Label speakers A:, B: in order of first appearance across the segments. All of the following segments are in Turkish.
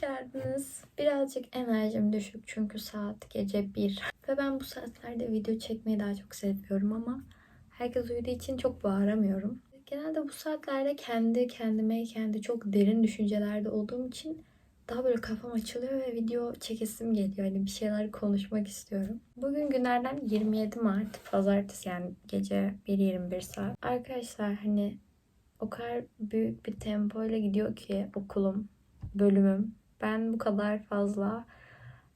A: geldiniz. Birazcık enerjim düşük çünkü saat gece 1. Ve ben bu saatlerde video çekmeyi daha çok seviyorum ama herkes uyuduğu için çok bağıramıyorum. Genelde bu saatlerde kendi kendime, kendi çok derin düşüncelerde olduğum için daha böyle kafam açılıyor ve video çekesim geliyor. Hani bir şeyler konuşmak istiyorum. Bugün günlerden 27 Mart. Pazartesi yani gece 1.21 saat. Arkadaşlar hani o kadar büyük bir tempoyla gidiyor ki okulum, bölümüm. Ben bu kadar fazla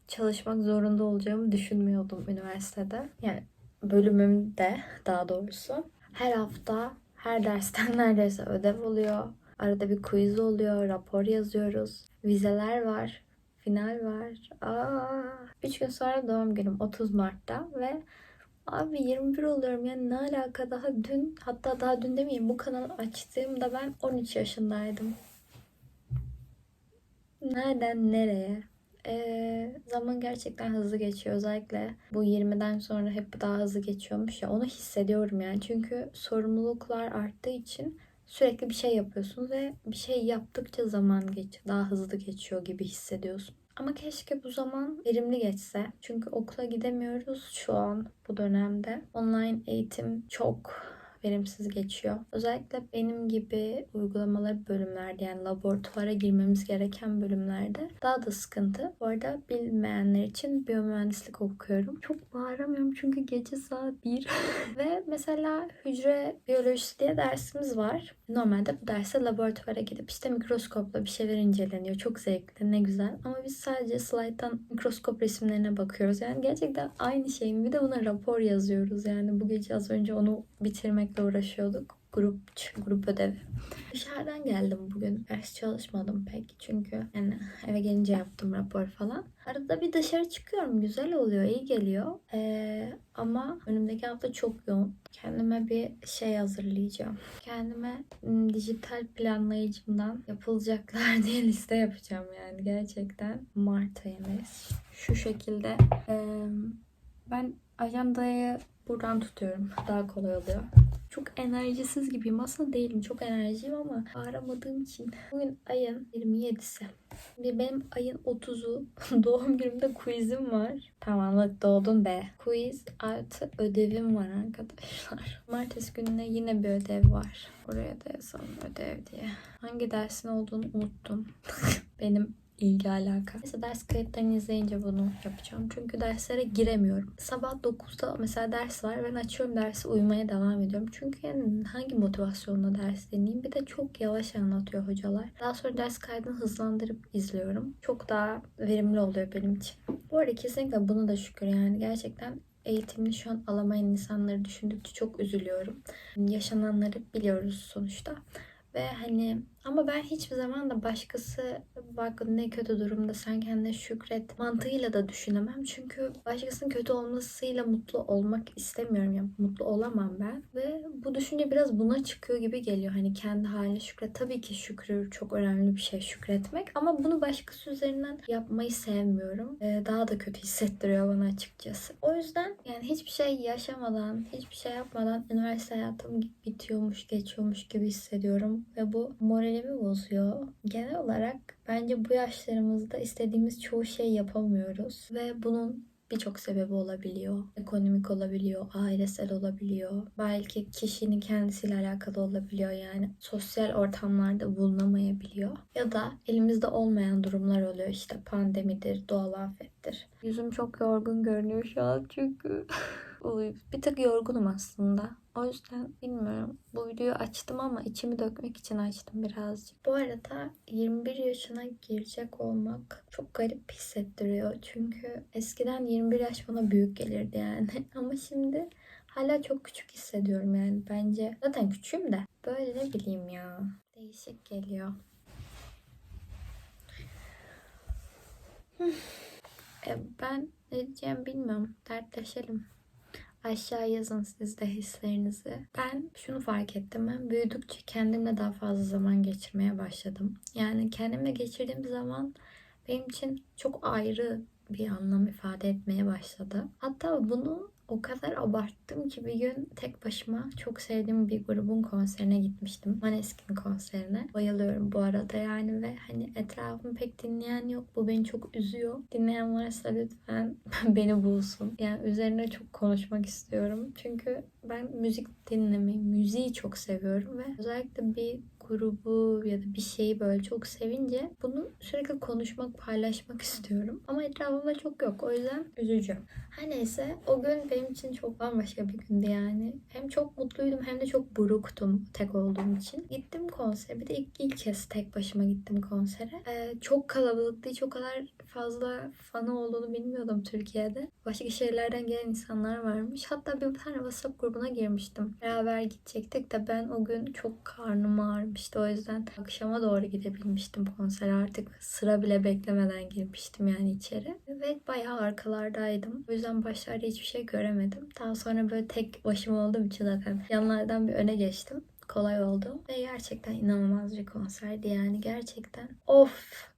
A: çalışmak zorunda olacağımı düşünmüyordum üniversitede. Yani bölümümde daha doğrusu. Her hafta her dersten neredeyse ödev oluyor. Arada bir quiz oluyor, rapor yazıyoruz. Vizeler var, final var. Aa, 3 gün sonra doğum günüm 30 Mart'ta ve Abi 21 oluyorum yani ne alaka daha dün hatta daha dün demeyeyim bu kanalı açtığımda ben 13 yaşındaydım. Nereden nereye? Ee, zaman gerçekten hızlı geçiyor. Özellikle bu 20'den sonra hep daha hızlı geçiyormuş ya. Onu hissediyorum yani. Çünkü sorumluluklar arttığı için sürekli bir şey yapıyorsun ve bir şey yaptıkça zaman geç, daha hızlı geçiyor gibi hissediyorsun. Ama keşke bu zaman verimli geçse. Çünkü okula gidemiyoruz şu an bu dönemde. Online eğitim çok verimsiz geçiyor. Özellikle benim gibi uygulamalı bölümlerde yani laboratuvara girmemiz gereken bölümlerde daha da sıkıntı. Bu arada bilmeyenler için biyomühendislik okuyorum. Çok bağıramıyorum çünkü gece saat 1. Ve mesela hücre biyolojisi diye dersimiz var. Normalde bu derse laboratuvara gidip işte mikroskopla bir şeyler inceleniyor. Çok zevkli, ne güzel. Ama biz sadece slayttan mikroskop resimlerine bakıyoruz. Yani gerçekten aynı şey mi? Bir de buna rapor yazıyoruz. Yani bu gece az önce onu bitirmekle uğraşıyorduk. Grup, grup ödevi. Dışarıdan geldim bugün. Ders çalışmadım pek. Çünkü yani eve gelince yaptım rapor falan. Arada bir dışarı çıkıyorum. Güzel oluyor, iyi geliyor. Ee, ama önümdeki hafta çok yoğun. Kendime bir şey hazırlayacağım. Kendime m, dijital planlayıcımdan yapılacaklar diye liste yapacağım yani gerçekten. Mart ayındayız. Şu şekilde e, ben ajandayı buradan tutuyorum. Daha kolay oluyor. Çok enerjisiz gibiyim. Aslında değilim. Çok enerjiyim ama aramadığım için. Bugün ayın 27'si. Şimdi benim ayın 30'u doğum günümde quizim var. Tamamlık doğdun be. Quiz artı ödevim var arkadaşlar. Martesi gününe yine bir ödev var. Oraya da yazalım ödev diye. Hangi dersin olduğunu unuttum. benim ilgi alaka. Mesela ders kayıtlarını izleyince bunu yapacağım. Çünkü derslere giremiyorum. Sabah 9'da mesela ders var. Ben açıyorum dersi uyumaya devam ediyorum. Çünkü yani hangi motivasyonla ders deneyeyim? Bir de çok yavaş anlatıyor hocalar. Daha sonra ders kaydını hızlandırıp izliyorum. Çok daha verimli oluyor benim için. Bu arada kesinlikle bunu da şükür yani gerçekten eğitimini şu an alamayan insanları düşündükçe çok üzülüyorum. Yaşananları biliyoruz sonuçta. Ve hani ama ben hiçbir zaman da başkası bak ne kötü durumda sen kendine şükret mantığıyla da düşünemem. Çünkü başkasının kötü olmasıyla mutlu olmak istemiyorum. Yani mutlu olamam ben. Ve bu düşünce biraz buna çıkıyor gibi geliyor. Hani kendi haline şükret. Tabii ki şükrü çok önemli bir şey şükretmek. Ama bunu başkası üzerinden yapmayı sevmiyorum. Ee, daha da kötü hissettiriyor bana açıkçası. O yüzden yani hiçbir şey yaşamadan, hiçbir şey yapmadan üniversite hayatım bitiyormuş, geçiyormuş gibi hissediyorum. Ve bu moral moralimi bozuyor. Genel olarak bence bu yaşlarımızda istediğimiz çoğu şey yapamıyoruz ve bunun birçok sebebi olabiliyor. Ekonomik olabiliyor, ailesel olabiliyor. Belki kişinin kendisiyle alakalı olabiliyor yani. Sosyal ortamlarda bulunamayabiliyor. Ya da elimizde olmayan durumlar oluyor işte pandemidir, doğal afettir. Yüzüm çok yorgun görünüyor şu an çünkü bir tık yorgunum aslında. O yüzden bilmiyorum. Bu videoyu açtım ama içimi dökmek için açtım birazcık. Bu arada 21 yaşına girecek olmak çok garip hissettiriyor. Çünkü eskiden 21 yaş bana büyük gelirdi yani. ama şimdi hala çok küçük hissediyorum yani. Bence zaten küçüğüm de. Böyle ne bileyim ya. Değişik geliyor. e, ben ne diyeceğim bilmiyorum. Dertleşelim. Aşağı yazın siz de hislerinizi. Ben şunu fark ettim. Ben büyüdükçe kendimle daha fazla zaman geçirmeye başladım. Yani kendimle geçirdiğim zaman benim için çok ayrı bir anlam ifade etmeye başladı. Hatta bunu o kadar abarttım ki bir gün tek başıma çok sevdiğim bir grubun konserine gitmiştim. Maneskin konserine. Bayılıyorum bu arada yani ve hani etrafımı pek dinleyen yok. Bu beni çok üzüyor. Dinleyen varsa lütfen beni bulsun. Yani üzerine çok konuşmak istiyorum. Çünkü ben müzik dinlemeyi, müziği çok seviyorum ve özellikle bir grubu ya da bir şeyi böyle çok sevince bunu sürekli konuşmak, paylaşmak istiyorum. Ama etrafımda çok yok. O yüzden üzücü. Her neyse o gün benim için çok bambaşka bir gündü yani. Hem çok mutluydum hem de çok buruktum tek olduğum için. Gittim konsere. Bir de ilk, ilk kez tek başıma gittim konsere. Ee, çok kalabalıktı. Hiç o kadar fazla fanı olduğunu bilmiyordum Türkiye'de. Başka şehirlerden gelen insanlar varmış. Hatta bir tane WhatsApp grubuna girmiştim. Beraber gidecektik de ben o gün çok karnım ağrımıştı. O yüzden akşama doğru gidebilmiştim konsere. Artık sıra bile beklemeden girmiştim yani içeri. Ve bayağı arkalardaydım. O yüzden başlarda hiçbir şey göremedim. Daha sonra böyle tek başıma olduğum için zaten yanlardan bir öne geçtim. Kolay oldu. Ve gerçekten inanılmaz bir konserdi yani gerçekten. Of!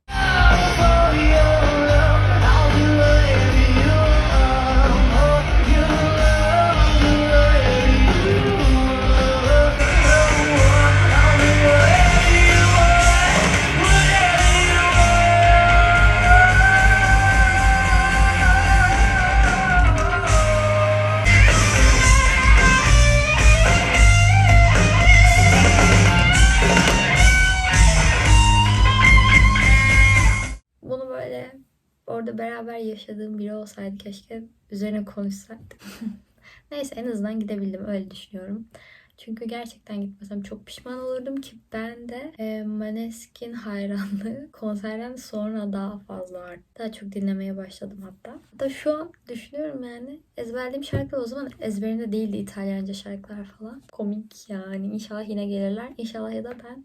A: Orada beraber yaşadığım biri olsaydı keşke üzerine konuşsaydık. Neyse en azından gidebildim öyle düşünüyorum. Çünkü gerçekten gitmesem çok pişman olurdum ki ben de e, Maneskin hayranlığı konserden sonra daha fazla arttı. Daha çok dinlemeye başladım hatta. Hatta şu an düşünüyorum yani ezberlediğim şarkılar o zaman ezberimde değildi İtalyanca şarkılar falan. Komik yani inşallah yine gelirler. İnşallah ya da ben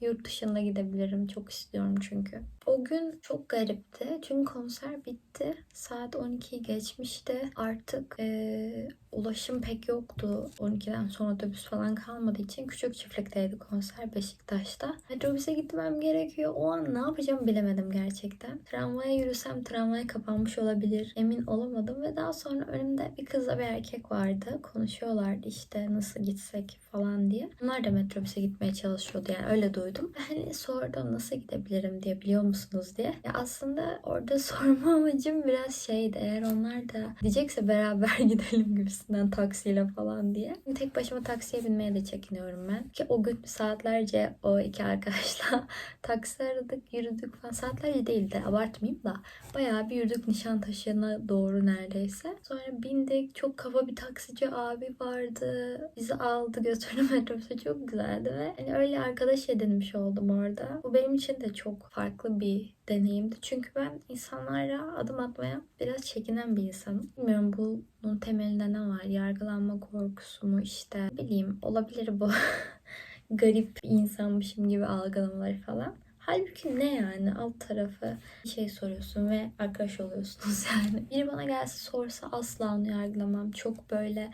A: yurt dışında gidebilirim. Çok istiyorum çünkü. O gün çok garipti. Çünkü konser bitti. Saat 12'yi geçmişti. Artık eee, ulaşım pek yoktu. 12'den sonra otobüs falan kalmadığı için küçük çiftlikteydi konser Beşiktaş'ta. Metrobüse gitmem gerekiyor. O an ne yapacağımı bilemedim gerçekten. Tramvaya yürüsem tramvay kapanmış olabilir. Emin olamadım ve daha sonra önümde bir kızla bir erkek vardı. Konuşuyorlardı işte nasıl gitsek falan diye. Onlar da metrobüse gitmeye çalışıyordu yani öyle duydum. Ve Hani sordum nasıl gidebilirim diye biliyor musunuz diye. Ya aslında orada sorma amacım biraz şeydi. Eğer onlar da diyecekse beraber gidelim gibisinden taksiyle falan diye. Tek başıma taksiye binmeye de çekiniyorum ben. Ki o gün saatlerce o iki arkadaşla taksi aradık, yürüdük falan. Saatlerce değil de abartmayayım da bayağı bir yürüdük Nişantaşı'na doğru neredeyse. Sonra bindik. Çok kafa bir taksici abi vardı. Bizi aldı götürdü metrobüse. Çok güzeldi ve hani öyle arkadaş edinmiş oldum orada. Bu benim için de çok farklı bir deneyimdi. Çünkü ben insanlara adım atmaya biraz çekinen bir insanım. Bilmiyorum bunun temelinde ne var? Yargılanma korkusu mu işte bileyim olabilir bu. Garip insanmışım gibi algılamaları falan. Halbuki ne yani alt tarafı bir şey soruyorsun ve arkadaş oluyorsunuz yani. Biri bana gelse sorsa asla onu yargılamam. Çok böyle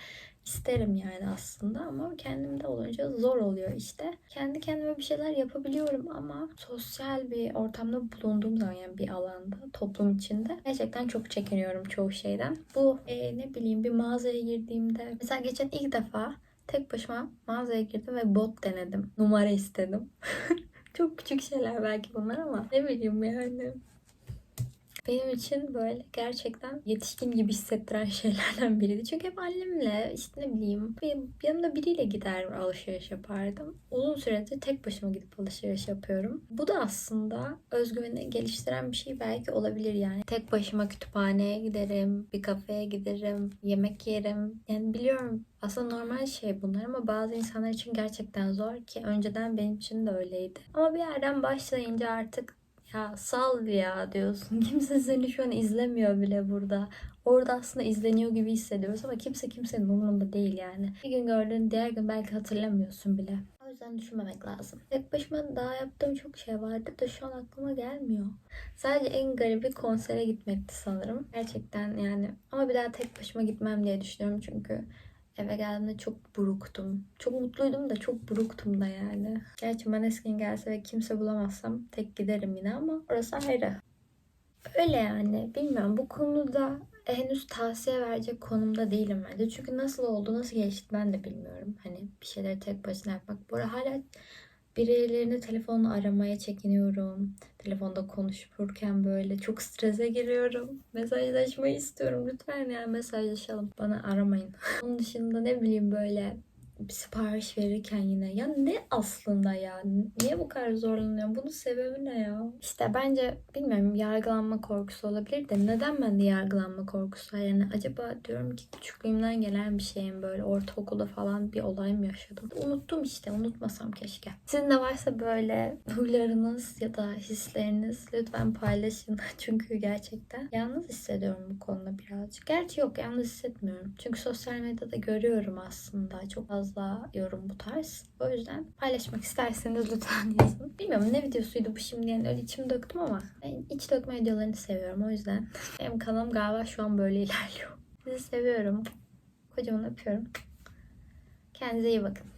A: isterim yani aslında ama kendimde olunca zor oluyor işte. Kendi kendime bir şeyler yapabiliyorum ama sosyal bir ortamda bulunduğum zaman yani bir alanda, toplum içinde gerçekten çok çekiniyorum çoğu şeyden. Bu e, ne bileyim bir mağazaya girdiğimde mesela geçen ilk defa tek başıma mağazaya girdim ve bot denedim. Numara istedim. çok küçük şeyler belki bunlar ama ne bileyim yani. Benim için böyle gerçekten yetişkin gibi hissettiren şeylerden biriydi. Çünkü hep annemle işte ne bileyim yanımda biriyle gider alışveriş yapardım. Uzun süredir tek başıma gidip alışveriş yapıyorum. Bu da aslında özgüveni geliştiren bir şey belki olabilir yani. Tek başıma kütüphaneye giderim, bir kafeye giderim, yemek yerim. Yani biliyorum aslında normal şey bunlar ama bazı insanlar için gerçekten zor ki önceden benim için de öyleydi. Ama bir yerden başlayınca artık ya sal ya diyorsun. Kimse seni şu an izlemiyor bile burada. Orada aslında izleniyor gibi hissediyoruz ama kimse kimsenin umurunda değil yani. Bir gün gördüğün diğer gün belki hatırlamıyorsun bile. O yüzden düşünmemek lazım. Tek başıma daha yaptığım çok şey vardı da şu an aklıma gelmiyor. Sadece en garibi konsere gitmekti sanırım. Gerçekten yani ama bir daha tek başıma gitmem diye düşünüyorum çünkü Eve geldiğimde çok buruktum. Çok mutluydum da çok buruktum da yani. Gerçi Maneskin gelse ve kimse bulamazsam tek giderim yine ama orası ayrı. Öyle yani. Bilmiyorum bu konuda henüz tavsiye verecek konumda değilim bence. Çünkü nasıl oldu, nasıl geçti ben de bilmiyorum. Hani bir şeyleri tek başına yapmak. Bu hala birilerini telefonla aramaya çekiniyorum. Telefonda konuşurken böyle çok strese giriyorum. Mesajlaşmayı istiyorum. Lütfen yani mesajlaşalım. Bana aramayın. Onun dışında ne bileyim böyle sipariş verirken yine ya ne aslında ya? Niye bu kadar zorlanıyorum bunun sebebi ne ya? İşte bence bilmiyorum yargılanma korkusu olabilir de neden bende yargılanma korkusu var? Yani acaba diyorum ki küçüklüğümden gelen bir şeyim böyle ortaokulda falan bir olay mı yaşadım. Unuttum işte unutmasam keşke. Sizin de varsa böyle huylarınız ya da hisleriniz lütfen paylaşın. Çünkü gerçekten yalnız hissediyorum bu konuda birazcık. Gerçi yok yalnız hissetmiyorum. Çünkü sosyal medyada görüyorum aslında. Çok fazla yorum bu tarz. O yüzden paylaşmak isterseniz lütfen yazın. Bilmiyorum ne videosuydu bu şimdi yani öyle içimi döktüm ama ben iç dökme videolarını seviyorum o yüzden. Benim kanalım galiba şu an böyle ilerliyor. Sizi seviyorum. Kocaman öpüyorum. Kendinize iyi bakın.